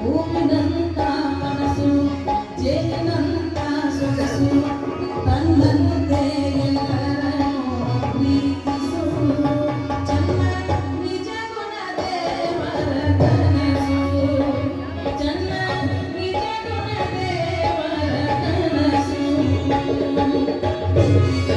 భూమిదంతా మనసు జగనంతా సొగసు తన్నంతే Thank you.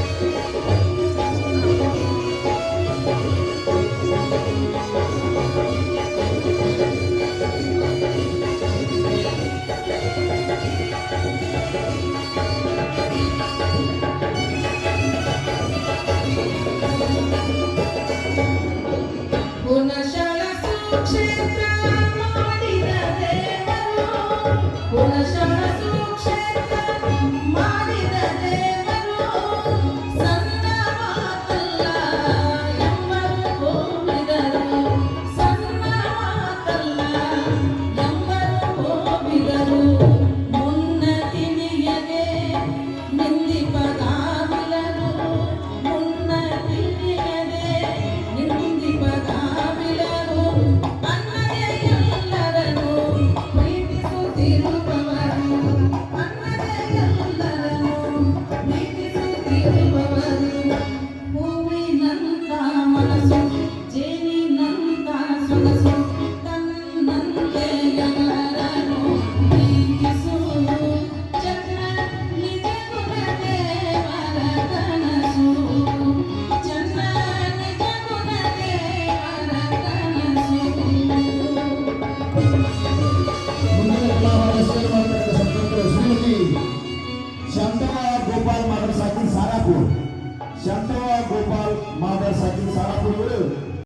ಕುಲಶಂಕರ Shantua Gopal Mother Sakin Sarapuri.